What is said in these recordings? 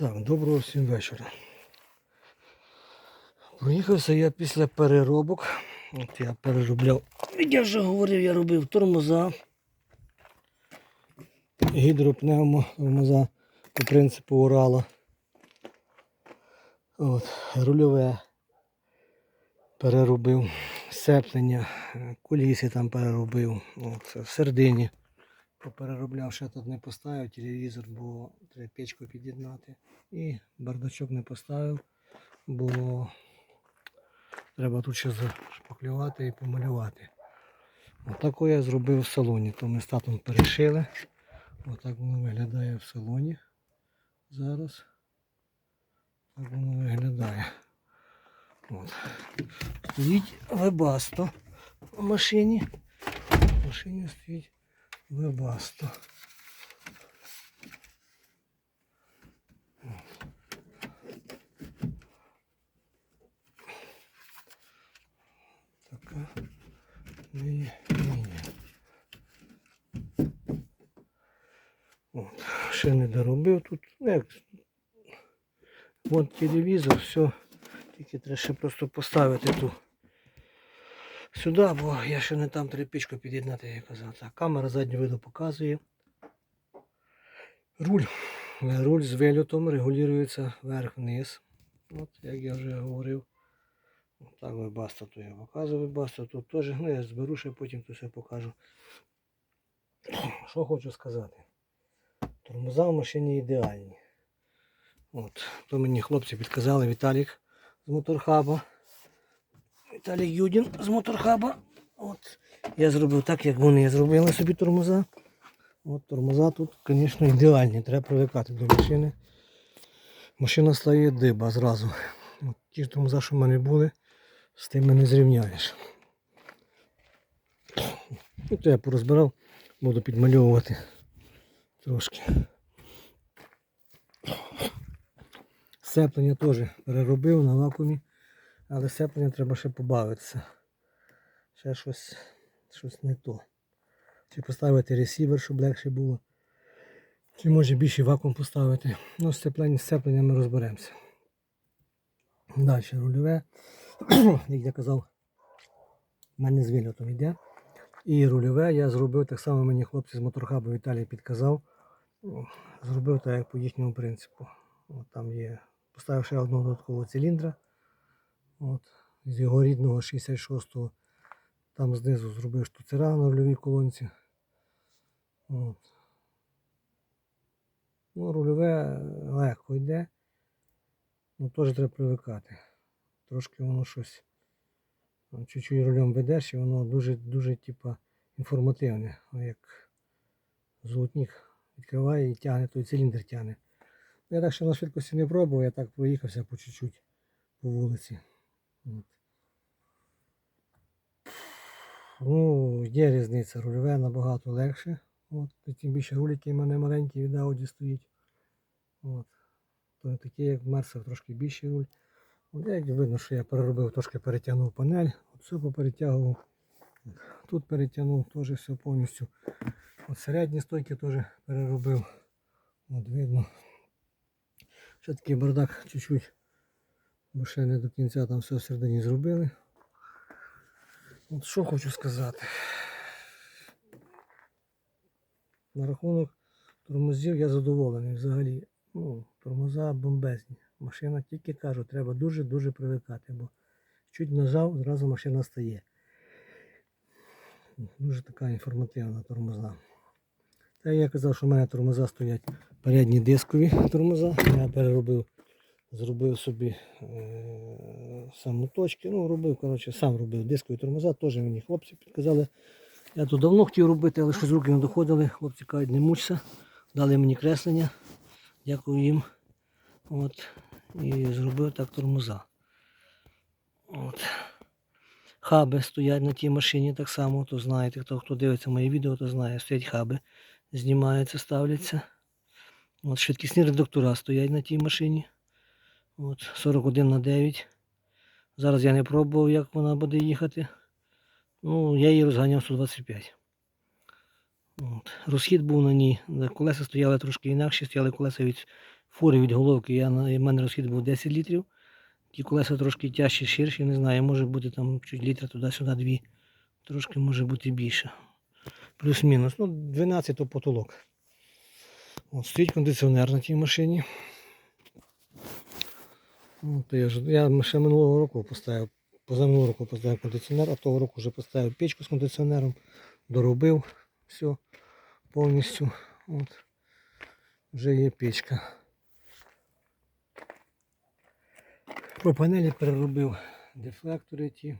Так, доброго всім вечора. Проїхався я після переробок. От я переробляв. Я вже говорив, я робив тормоза, гідропневмо тормоза по принципу Урала. От, рульове переробив, сцеплення, е, куліси там переробив, от, в середині. Попереробляв, ще тут не поставив телевізор, бо треба печку під'єднати. І бардачок не поставив, бо треба тут ще зашпаклювати і помалювати. Отако я зробив в салоні. То ми з татом перешили. Отак воно виглядає в салоні. Зараз. Так воно виглядає. От. Стоїть вебасто в машині. В машині стоїть вебасто. Така ні, ні, ні. От, ще не доробив тут. Ну, як, Вон телевізор, все. Тільки треба ще просто поставити ту сюди, бо я ще не там тряпічку під'єднати, я казав. Так, камера заднього виду показує. Руль. Руль з вильотом регулюється вверх-вниз. От, як я вже говорив. Так вебаста то я показую вебаста. Тут теж, ну я зберу ще потім то все покажу. Що хочу сказати. Тормоза в машині ідеальні. От, то мені хлопці підказали Віталік з моторхаба. Віталій Юдін з моторхаба. От. Я зробив так, як вони зробили собі тормоза. От тормоза тут, звісно, ідеальні. Треба привикати до машини. Машина стає диба зразу. От ті ж тормоза, що в мене були, з тими не зрівняєш. І то я порозбирав, буду підмальовувати трошки. Сцеплення теж переробив на вакуумі, але сцеплення треба ще побавитися. Ще щось, щось не то. Чи поставити ресівер, щоб легше було. Чи може більше вакуум поставити. Ну, з сцеплення, ми розберемося. Далі рульове. Як я казав, в мене з вильотом йде. І рульове я зробив так само мені хлопці з моторхабу Віталій підказав. Зробив так, як по їхньому принципу. От там є. Поставив ще одного додаткового циліндра. От, з його рідного 66-го. Там знизу зробив штуцера на рульовій колонці. От. Ну, рульове легко йде. Ну, теж треба привикати. Трошки воно щось. ну, Чуть-чуть рулем ведеш і воно дуже, дуже типа, інформативне. Як золотник відкриває і тягне, той циліндр тягне. Я так ще на швидкості не пробував, я так проїхався по чуть-чуть по вулиці. Ну, є різниця, рульове набагато легше. От, тим більше рулики в мене маленькі від Audi стоїть. От. То такі, як в Мерсах, трошки більший руль. От як видно, що я переробив, трошки перетягнув панель, все поперетягував. Тут перетягнув теж все повністю. От середні стойки теж переробив. От видно. Ще такий бардак чуть-чуть, бо ще не до кінця там все всередині зробили. От що хочу сказати. На рахунок тормозів я задоволений взагалі. Ну, тормоза бомбезні. Машина тільки кажу, треба дуже-дуже привикати, бо чуть нажав, зразу машина стає. Дуже така інформативна тормоза. Та я казав, що в мене тормоза стоять передні дискові тормоза. Я переробив, зробив собі е- самоточки. Ну, робив, коротше, сам робив дискові тормоза, теж мені хлопці підказали. Я то давно хотів робити, але щось руки не доходили. Хлопці кажуть, не мучся. Дали мені креслення. Дякую їм. От. І зробив так тормоза. От. Хаби стоять на тій машині так само, то знаєте, хто, хто дивиться моє відео, то знає, стоять хаби, знімаються, ставляться. От, швидкісні редуктора стоять на тій машині. От, 41 на 9. Зараз я не пробував, як вона буде їхати. Ну, я її розганяв 125. От. Розхід був на ній. Колеса стояли трошки інакше, стояли колеса від фури від головки я, в мене розхід був 10 літрів. Ті колеса трошки тяжчі, ширші, не знаю, може бути там чуть літра туди-сюди дві. Трошки може бути більше. Плюс-мінус. Ну, 12 то потолок. От, стоїть кондиціонер на тій машині. Ну, я, ж, я ще минулого року поставив, позаминулого року поставив кондиціонер, а того року вже поставив печку з кондиціонером, доробив все повністю. От. Вже є печка. Про панелі переробив дефлектори ті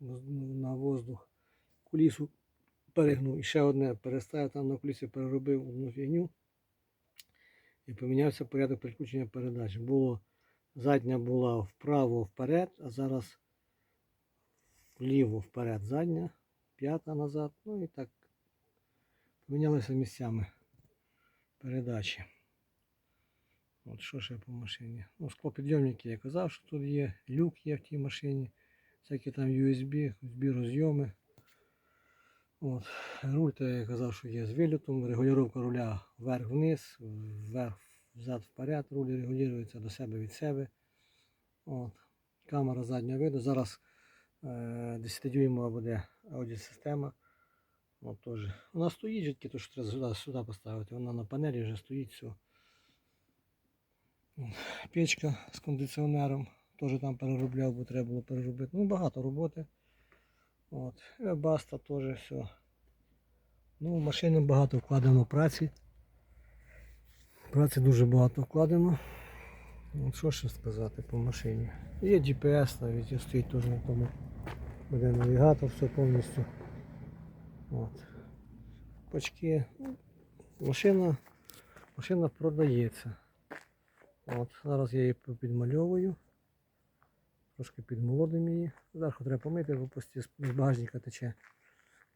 на воздух. Кулісу перегнув. І ще одне переставив там на кулісі, переробив одну фігню. І помінявся порядок переключення передач. Було задня була вправо вперед, а зараз вліво вперед задня, п'ята назад. Ну і так помінялися місцями передачі. От що ще по машині? Ну, склопідйомники я казав, що тут є, люк є в тій машині, всякі там USB, USB розйоми. От. Руль, то я казав, що є з вилітом, регулювання руля вверх-вниз, вверх, взад вперед, руль регулюється до себе від себе. От. Камера заднього виду. Зараз е, 10-дюймова буде аудіосистема. От теж. Вона стоїть же тільки, то що треба сюди, сюди поставити. Вона на панелі вже стоїть все. Печка з кондиціонером. Теж там переробляв, бо треба було переробити. Ну, багато роботи. От. Баста теж все. Ну, в багато вкладено праці. Праці дуже багато вкладено. От що ще сказати по машині. Є GPS навіть стоїть теж на тому. Буде навігатор, все повністю. От. Пачки. Машина, машина продається. От. Зараз я її підмальовую. Трошки підмолодим її. Зверху треба помити, бо з багажника тече.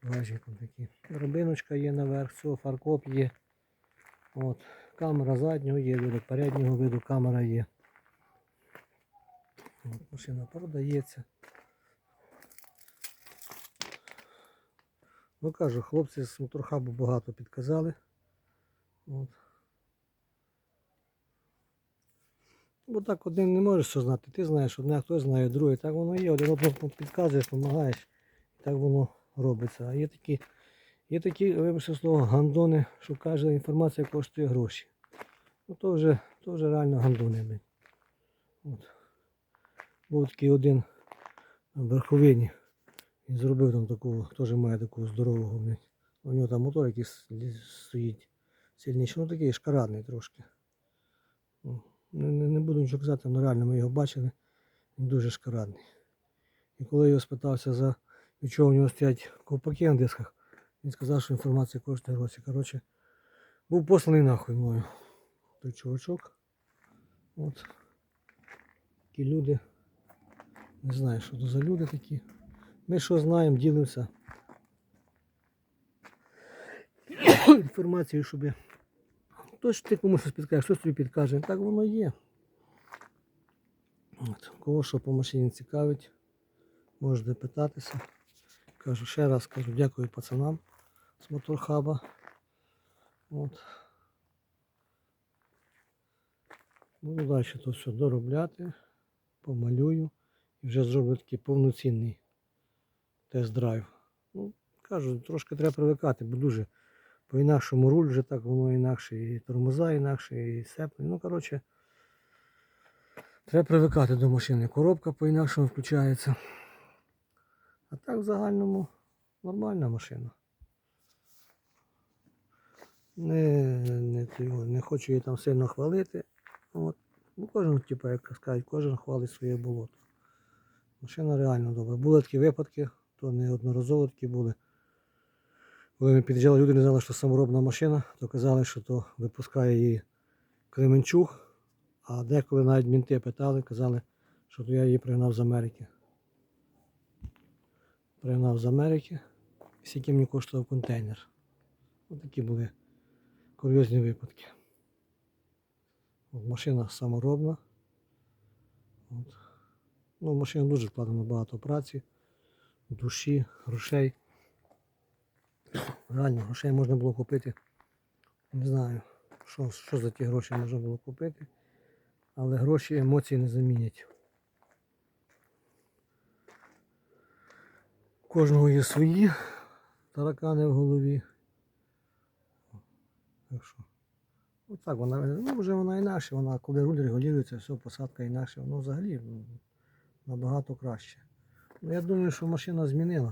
Багажником такі. Робиночка є наверх, все, фаркоп є. От. Камера заднього є, виду, переднього виду камера є. От, машина продається. Ну кажу, хлопці з моторхабу багато підказали. От. Бо так один не можеш все знати. Ти знаєш одне, хтось знає друге. Так воно є, один одному підказуєш, допомагаєш. І так воно робиться. А є такі, є такі, вибачте слово, гандони, що каже, інформація коштує гроші. Ну то вже, то вже реально гандони. блін. От. Був такий один на верховині. Він зробив там таку, теж має здорову. блін. У нього там мотор якийсь стоїть сильніший. Ну такий шкарадний трошки. Ну, Не, не, не буду нічого казати, але реально ми його бачили. Він дуже шкарадний. І коли я його спитався за від чого у нього стоять ковпаки на дисках, він сказав, що інформація коштує гроші. Коротше, був посланий нахуй мною. Той чувачок. От. Такі люди. Не знаю, що це за люди такі. Ми що знаємо, ділимося. Інформацією, щоб Хтось ти комусь щось підкаже, хтось тобі підкаже. Так воно є. От. Кого що по машині цікавить, можете питатися. Кажу ще раз, кажу дякую пацанам з моторхаба. От. Буду далі то все доробляти, помалюю і вже зроблю такий повноцінний тест-драйв. Ну, кажу, трошки треба привикати, бо дуже по-інакшому руль вже так воно інакше, і тормоза інакше, і сепли. Ну, коротше, треба привикати до машини. Коробка по-інакшому включається. А так в загальному нормальна машина. Не, не, не хочу її там сильно хвалити. От. Ну, кожен, типу, як кажуть, кожен хвалить своє болото. Машина реально добра. Були такі випадки, то неодноразово такі були. Коли ми під'їжджали, люди не знали, що саморобна машина, то казали, що то випускає її Кременчуг, а деколи навіть мінти питали, казали, що то я її пригнав з Америки. Пригнав з Америки, і скільки мені коштував контейнер. Ось такі були курйозні випадки. Машина саморобна. От. Ну, в машину дуже вкладено багато праці, душі, грошей. Реально, грошей можна було купити, не знаю, що, що за ті гроші можна було купити. Але гроші емоції не замінять. У Кожного є свої таракани в голові. Так що. Отак вона, ну вже вона інакше, вона коли руль регулюється, все, посадка інакше, воно взагалі ну, набагато краще. Ну, я думаю, що машина змінила.